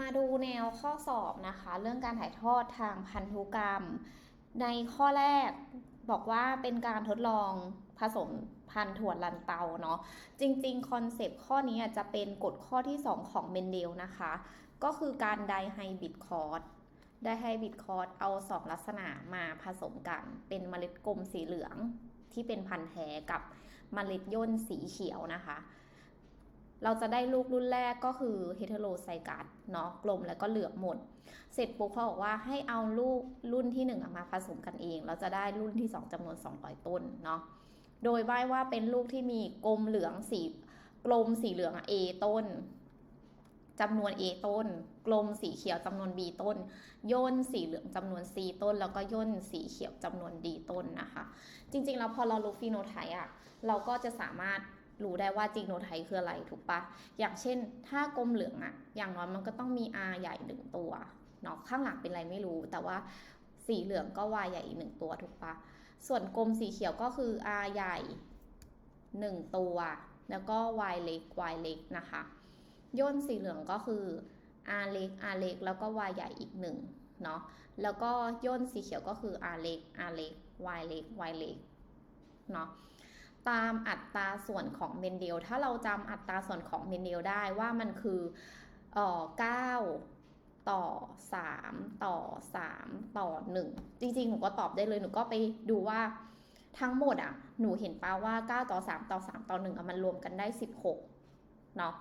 มาดูแนวข้อสอบนะคะ เรื่องการถ่ายทอดทางพันธุกรรม ในข้อแรกบอกว่าเป็นการทดลองผสมพันธุ์ถั่วลันเตาเนาะจริงๆ คอนเซปต์ข้อนี้จะเป็นกฎข้อที่ 2 ของเมนเดลนะคะ ก็คือการไดไฮบริดคอร์สไดไฮบริดคอร์สเอา 2 ลักษณะมาผสมกัน เป็นเมล็ดกลมสีเหลืองที่เป็นพันธุ์แท้กับเมล็ดย่นสีเขียวนะคะ เราจะได้ลูกรุ่นแรกก็คือเฮเทโรไซกัสเนาะกลมแล้วก็เหลืองหมด เสร็จปุ๊บเขาบอกว่าให้เอาลูกรุ่นที่ 1 มาผสมกันเอง เราจะได้รุ่นที่ 2จำนวน 200 ต้นเนาะโดยใบว่าเป็นลูกที่มีกลมเหลืองสีกลมสีเหลืองอะ A ต้นจำนวน A ต้น กลมสีเขียวจำนวน B ต้น ย่นสีเหลืองจำนวน C ต้น แล้วก็ย่นสีเขียวจำนวน D ต้นนะคะ จริงๆ แล้วพอเรารู้ฟีโนไทป์อะเราก็จะสามารถ รู้ได้ว่าจีโนไทป์คืออะไรถูกปะอย่างเช่น ถ้ากลมเหลืองอะอย่างน้อยมันก็ต้องมี R ใหญ่หนึ่งตัวเนาะข้างหลังเป็นอะไรไม่รู้ แต่ว่าสีเหลืองก็ Y ใหญ่อีกหนึ่งตัวถูกปะส่วนกลมสีเขียวก็คือ R ใหญ่หนึ่งตัว แล้วก็ Y เล็ก Y เล็กนะคะย่นสีเหลืองก็คือ R เล็ก R เล็กแล้วก็ Y ใหญ่อีกหนึ่งเนาะแล้วก็ย่นสีเขียวก็คือ R เล็ก R เล็ก Y เล็ก Y เล็กเนาะ ตามอัตราส่วนของเมนเดล ถ้าเราจำอัตราส่วนของเมนเดลได้ว่ามันคือเอ่อ9ต่อ 3 ต่อ 3 ต่อ 1 จริงๆ หนูก็ตอบได้เลย หนูก็ไปดูว่าทั้งหมดอะ หนูเห็นป้าว่า 9 ต่อ 3 ต่อ 3 ต่อ 1อะมันรวมกันได้ 16 เนาะ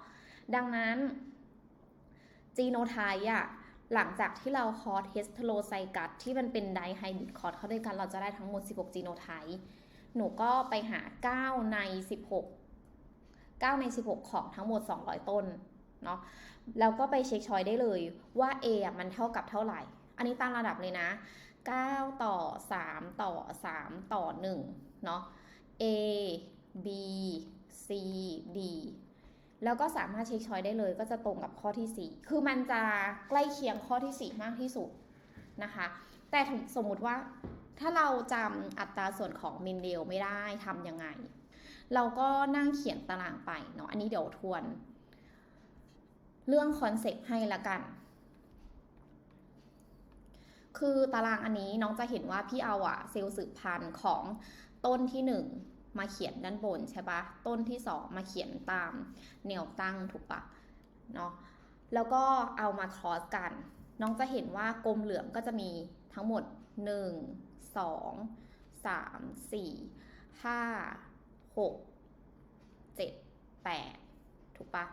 ดังนั้นจีโนไทป์อะหลังจากที่เราคอร์เฮสเทโรไซกัสที่มันเป็นไดไฮบริดคอร์สเข้าด้วยกันเราจะได้ทั้งหมด 16 จีโนไทป์ หนูก็ไปหา 9 ใน 16 9 ใน 16 ของทั้งหมด 200 ต้นเนาะแล้วก็ไปเช็คชอยได้เลยว่า A อะมันเท่ากับเท่าไหร่ อันนี้ตามระดับเลยนะ 9 ต่อ 3 ต่อ 3 ต่อ 1 เนาะ A B C D แล้วก็สามารถเช็คชอยได้เลยก็จะตรงกับข้อที่ 4 คือมันจะใกล้เคียงข้อที่ 4 มากที่สุดนะคะ แต่สมมุติว่า ถ้าเราจำอัตราส่วนของมินเดลไม่ได้ทำยังไง เราก็นั่งเขียนตารางไปเนาะอันนี้เดี๋ยวทวน เรื่องคอนเซปต์ให้ละกัน คือตารางอันนี้น้องจะเห็นว่าพี่เอาอะเซลล์สืบพันธุ์ของต้นที่ 1 มาเขียนด้านบนใช่ปะต้นที่ 2 มาเขียนตามแนวตั้งถูกปะเนาะแล้วก็เอามาคอสกัน น้องจะเห็นว่ากลมเหลืองก็จะมีทั้งหมด 1 2 3 4 5 6 7 8ถูกปะ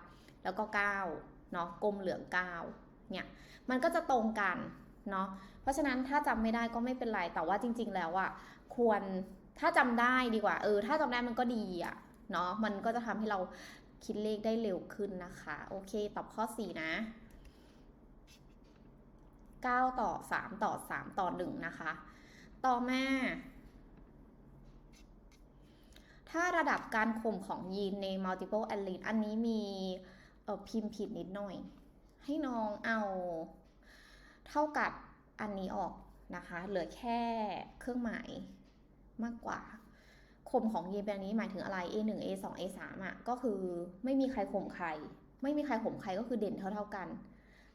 แล้วก็9เนาะกลมเหลือง9เนี่ยมันก็จะตรงกันเนาะเพราะฉะนั้นถ้าจำไม่ได้ก็ไม่เป็นไร แต่ว่าจริง ๆ แล้วอะควรถ้าจำได้ดีกว่า เออ ถ้าจำได้มันก็ดีอะเนาะมันก็จะทำให้เราคิดเลขได้เร็วขึ้นนะคะ โอเค ตอบข้อ 4 นะ 9 ต่อ 3 ต่อ 3 ต่อ 1 นะคะ ต่อมา ถ้าระดับการข่มของยีนใน multiple allele อันนี้มีพิมพ์ผิดนิดหน่อย ให้น้องเอาเท่ากับอันนี้ออกนะคะ เหลือแค่เครื่องหมายมากกว่าข่มของยีนแบบนี้หมายถึงอะไร A1 A2 A3 อะ ก็คือไม่มีใครข่มใคร ไม่มีใครข่มใครก็คือเด่นเท่าๆกัน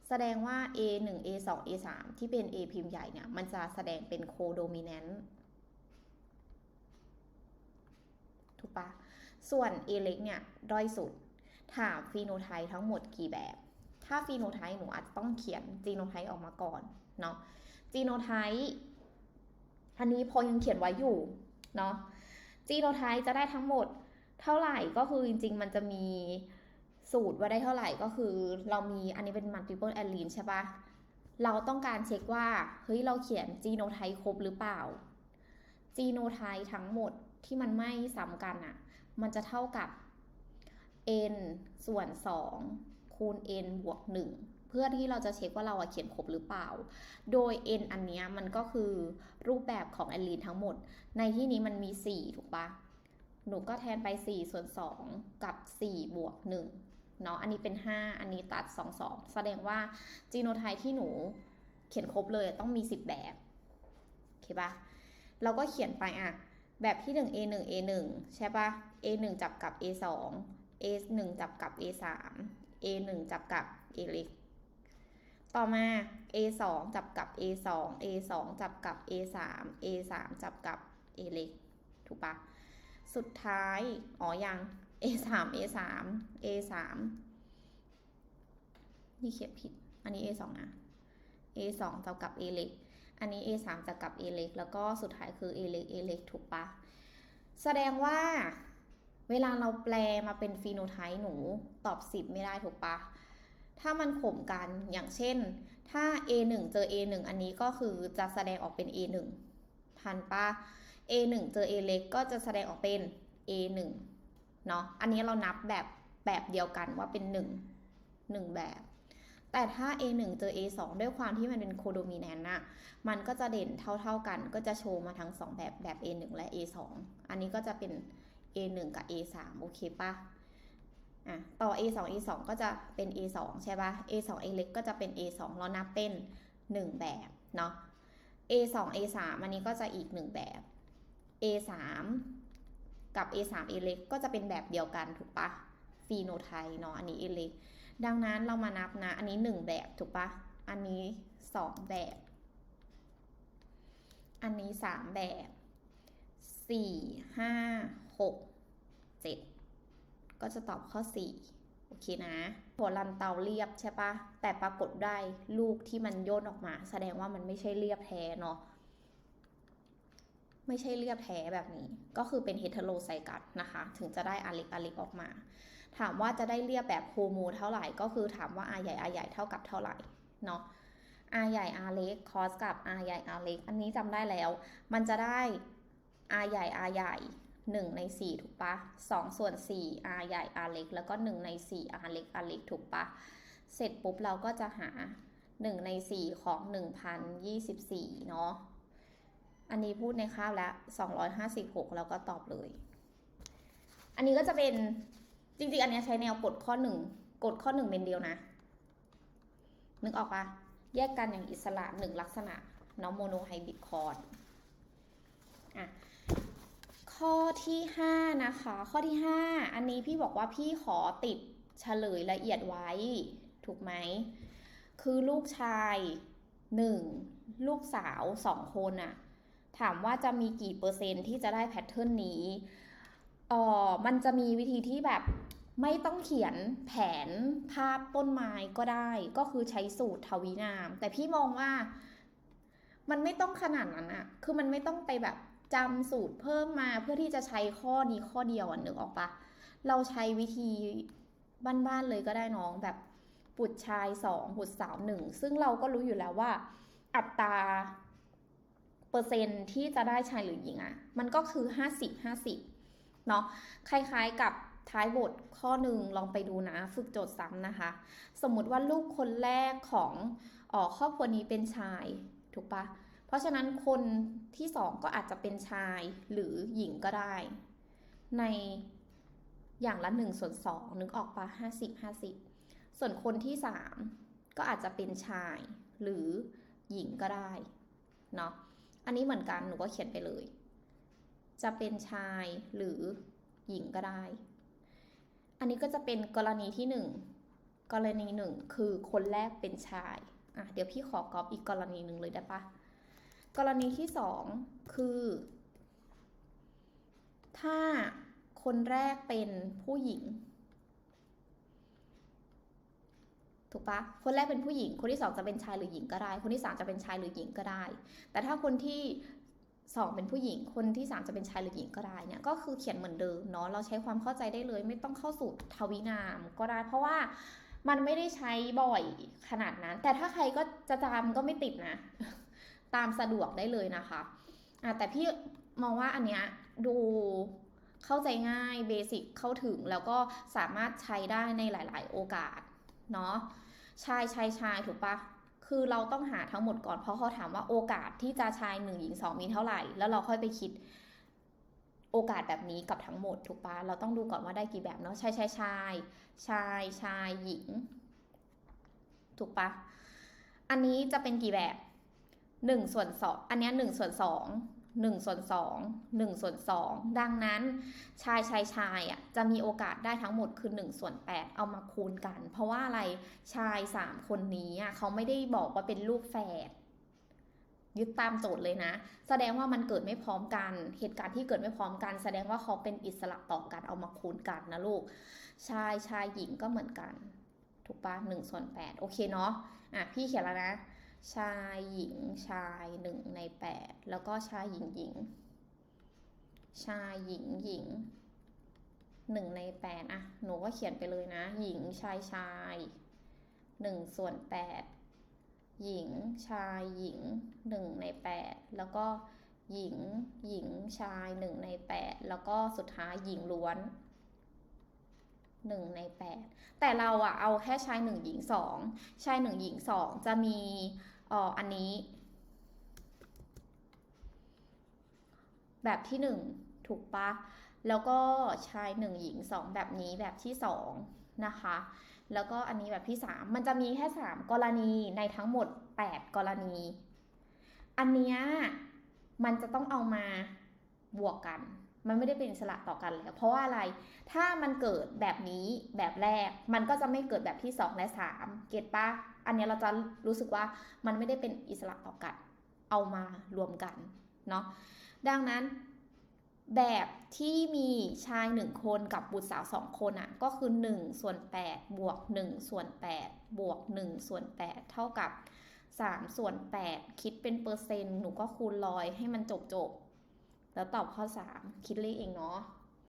แสดงว่า A1 A2 A3 ที่เป็น A พิมพ์ใหญ่เนี่ย มันจะแสดงเป็น co-dominant ถูกปะส่วน A เล็กเนี่ย ด้อยสุด ถามฟีโนไทป์ทั้งหมดกี่แบบ ถ้าฟีโนไทป์หนูอาจจะต้องเขียนจีโนไทป์ออกมาก่อนเนาะจีโนไทป์อันนี้พอยังเขียนไว้อยู่เนาะจีโนไทป์จะได้ทั้งหมดเท่าไหร่ก็คือจริง ๆ มันจะมี สูตรว่าได้เท่าไหร่ก็คือ เรามีอันนี้เป็น multiple allele ใช่ปะเราต้องการเช็คว่าเฮ้ยเราเขียนจีโนไทป์ครบหรือเปล่าจีโนไทป์ทั้งหมดที่มันไม่ซ้ำกันอะ่ะมันจะเท่ากับ n ส่วน 2 คูณ n บวก 1 เพื่อที่เราจะเช็คว่าเราอะเขียนครบหรือเปล่า โดย n อันนี้มันก็คือรูปแบบของแอลลีนทั้งหมด ในที่นี้มันมี 4 ถูกปะหนูก็แทนไป 4 ส่วน 2 กับ 4 บวก 1 เนาะอันนี้เป็น 5 อันนี้ตัด 2 2 แสดงว่าจีโนไทป์ที่หนูเขียนครบเลยต้องมี 10 แบบโอเคปะเราก็เขียนไปอะแบบที่ 1 A1 A1 ใช่ปะ A1 จับกับ A2 A1 จับกับ A3 A1 จับกับ A เล็กต่อมา a 2จับกับ a 2 a 2จับกับ a 3 a 3จับกับ a เล็กถูกปะสุดท้าย อ๋อยัง a 3 a 3 a 3นี่เขียนผิด อันนี้ a 2นะ a 2จับกับ a เล็ก อันนี้ a 3จับกับ a เล็ก แล้วก็สุดท้ายคือ a เล็ก a เล็กถูกปะ แสดงว่าเวลาเราแปลมาเป็นฟีโนไทป์หนูตอบ 10 ไม่ได้ถูกปะ ถ้ามันข่มกันอย่างเช่น ถ้า a 1 เจอ a 1 อันนี้ก็คือจะแสดงออกเป็น a 1 ทันปะ a 1 เจอ a เล็กก็จะแสดงออกเป็น a 1 เนาะอันนี้เรานับแบบแบบเดียวกันว่าเป็น 1 1 แบบ แต่ถ้า a 1 เจอ a 2 ด้วยความที่มันเป็นโคโดมิแนนต์น่ะมันก็จะเด่นเท่าๆกันก็จะโชว์มาทั้ง 2 แบบแบบ a 1 และ a 2 อันนี้ก็จะเป็น a 1 กับ a 3 โอเคปะอะต่อ a 2 a 2 ก็จะเป็น a 2 ใช่ปะ a 2 a เล็กก็จะเป็น a 2 เรานับเป็น 1 แบบเนาะ a 2 a 3 อันนี้ก็จะอีก 1 แบบ a 3 กับ a 3 a เล็กก็จะเป็นแบบเดียวกันถูกปะฟีโนไทป์เนาะอันนี้ a เล็กดังนั้นเรามานับนะ อันนี้ 1 แบบถูกปะอันนี้ 2 แบบ อันนี้ 3 แบบ 4 5 6 7 ก็จะตอบข้อ 4 โอเคนะหัวลันเตาเรียบใช่ปะแต่ปรากฏได้ลูกที่มันย่นออกมา แสดงว่ามันไม่ใช่เรียบแท้เนาะ ไม่ใช่เรียบแท้แบบนี้ ก็คือเป็นเฮตโรไซกัสนะคะ ถึงจะได้อาล็กอาล็กออกมา ถามว่าจะได้เรียบแบบโฮโมเท่าไหร่ ก็คือถามว่าอาใหญ่อาใหญ่เท่ากับเท่าไหร่เนาะอาใหญ่อาเล็กคอสกับอาใหญ่อาเล็ก อันนี้จำได้แล้ว มันจะได้อาใหญ่อาใหญ่1ใน4ถูกปะ2ส่วน4 r ใหญ่ r เล็ก แล้วก็1ใน4 r เล็ก r เล็กถูกปะเสร็จปุ๊บเราก็จะหา1ใน4ของ1,024เนาะ อันนี้พูดในคาบแล้ว256 แล้วก็ตอบเลย อันนี้ก็จะเป็นจริงๆ อันนี้ใช้แนวกดข้อ1กดข้อ1เป็นเดียวนะ นึกออกปะแยกกันอย่างอิสระ1ลักษณะเนาะโมโนไฮบริดคอร์ดอะข้อที่ 5 นะคะ ข้อที่ 5 อันนี้พี่บอกว่าพี่ขอติดเฉลยละเอียดไว้ ถูกไหม คือลูกชาย 1 ลูกสาว 2 คนอะ ถามว่าจะมีกี่เปอร์เซ็นต์ที่จะได้แพทเทิร์นนี้เออมันจะมีวิธีที่แบบไม่ต้องเขียนแผนภาพต้นไม้ก็ได้ ก็คือใช้สูตรทวินาม แต่พี่มองว่ามันไม่ต้องขนาดนั้นอะคือมันไม่ต้องไปแบบจำสูตรเพิ่มมาเพื่อที่จะใช้ข้อนี้ข้อเดียวอะนึกออกปะเราใช้วิธีบ้านๆเลยก็ได้น้องแบบบุตรชายสองบุตรสาวหนึ่งซึ่งเราก็รู้อยู่แล้วว่า อัตรา ปอร์เซ็นต์ที่จะได้ชายหรือหญิงอะมันก็คือ 50 50 เนาะคล้ายๆกับท้ายบทข้อหนึ่งลองไปดูนะ ฝึกโจทย์ซ้ำนะคะ สมมุติว่าลูกคนแรกของออครอบครัวนี้เป็นชาย ถูกปะเพราะฉะนั้นคนที่สองก็อาจจะเป็นชายหรือหญิงก็ได้ ในอย่างละหนึ่งส่วนสองนึกออกปะห้าสิบห้าสิบส่วนคนที่สามก็อาจจะเป็นชายหรือหญิงก็ได้เนาะ อันนี้เหมือนกันหนูก็เขียนไปเลย จะเป็นชายหรือหญิงก็ได้ อันนี้ก็จะเป็นกรณีที่หนึ่งกรณีหนึ่งคือคนแรกเป็นชายอะเดี๋ยวพี่ขอกรอบอีกกรณีหนึ่งเลยได้ปะกรณีที่สองคือ ถ้าคนแรกเป็นผู้หญิง ถูกปะคนแรกเป็นผู้หญิง คนที่สองจะเป็นชายหรือหญิงก็ได้ คนที่สามจะเป็นชายหรือหญิงก็ได้ แต่ถ้าคนที่สองเป็นผู้หญิง คนที่สามจะเป็นชายหรือหญิงก็ได้เนี่ย ก็คือเขียนเหมือนเดิมเนาะ เราใช้ความเข้าใจได้เลย ไม่ต้องเข้าสู่ทวินามก็ได้ เพราะว่ามันไม่ได้ใช้บ่อยขนาดนั้น แต่ถ้าใครก็จะจำก็ไม่ติดนะ ตามสะดวกได้เลยนะคะะแต่พี่มองว่าอันเนี้ยดูเข้าใจง่ายเบสิกเข้าถึงแล้วก็สามารถใช้ได้ในหลาย ๆ โอกาส เนาะชายชายชายถูกปะคือเราต้องหาทั้งหมดก่อนเพราะเขาถามว่าโอกาสที่จะชายหนึ่งหญิงสองมีเท่าไหร่ แล้วเราค่อยไปคิดโอกาสแบบนี้กับทั้งหมดถูกปะเราต้องดูก่อนว่าได้กี่แบบเนาะชายชายชายชายชายหญิง ถูกปะอันนี้จะเป็นกี่แบบหนึ่งส่วนสองอันนี้หนึ่งส่วนสอง 1ส่วน2 1ส่วน2 ดังนั้นชายชายชายอะจะมีโอกาสได้ทั้งหมดคือ1ส่วน8 เอามาคูณกัน เพราะว่าอะไรชาย 3 คนนี้อะเขาไม่ได้บอกว่าเป็นลูกแฝดยึดตามโจทย์เลยนะ แสดงว่ามันเกิดไม่พร้อมกัน เหตุการณ์ที่เกิดไม่พร้อมกัน แสดงว่าเขาเป็นอิสระต่อกันเอามาคูณกันนะลูก ชายชายหญิงก็เหมือนกัน ถูกปะหนึ่งส่วนแปดโอเคเนาะอะพี่เขียนแล้วนะ ชายหญิงชายหนึ่งในแปดแล้วก็ชายหญิงหญิง ชายหญิงหญิงหนึ่งในแปดอะหนูก็เขียนไปเลยนะ หญิงชายชายหนึ่งส่วนแปดหญิงชายหญิงหนึ่งในแปดแล้วก็หญิงหญิงชายหนึ่งในแปดแล้วก็สุดท้ายหญิงล้วนหนึ่งในแปดแต่เราอะเอาแค่ชายหนึ่งหญิงสองชายหนึ่งหญิงสองจะมี อออันนี้ แบบที่หนึ่งถูกปะแล้วก็ชายหนึ่งหญิงสองแบบนี้แบบที่สองนะคะ แล้วก็อันนี้แบบที่สามมันจะมีแค่สามกรณีในทั้งหมดแปดกรณี อันเนี้ยมันจะต้องเอามาบวกกัน มันไม่ได้เป็นอิสระต่อกันแล้ว เพราะว่าอะไร ถ้ามันเกิดแบบนี้แบบแรก มันก็จะไม่เกิดแบบที่2และ3เก็ตปะ อันนี้เราจะรู้สึกว่ามันไม่ได้เป็นอิสระต่อกัน เอามารวมกันเนาะ ดังนั้นแบบที่มีชาย 1 คนกับบุตรสาว 2 คนอะ่ะก็คือ1ส่วน8บวก1ส่วน8บวก1ส่วน8เท่ากับ3ส่วน8คิดเป็นเปอร์เซ็นต์หนูก็คูณร้อยให้มันจบจบแล้วตอบข้อ 3 คิดเลขเองเนาะ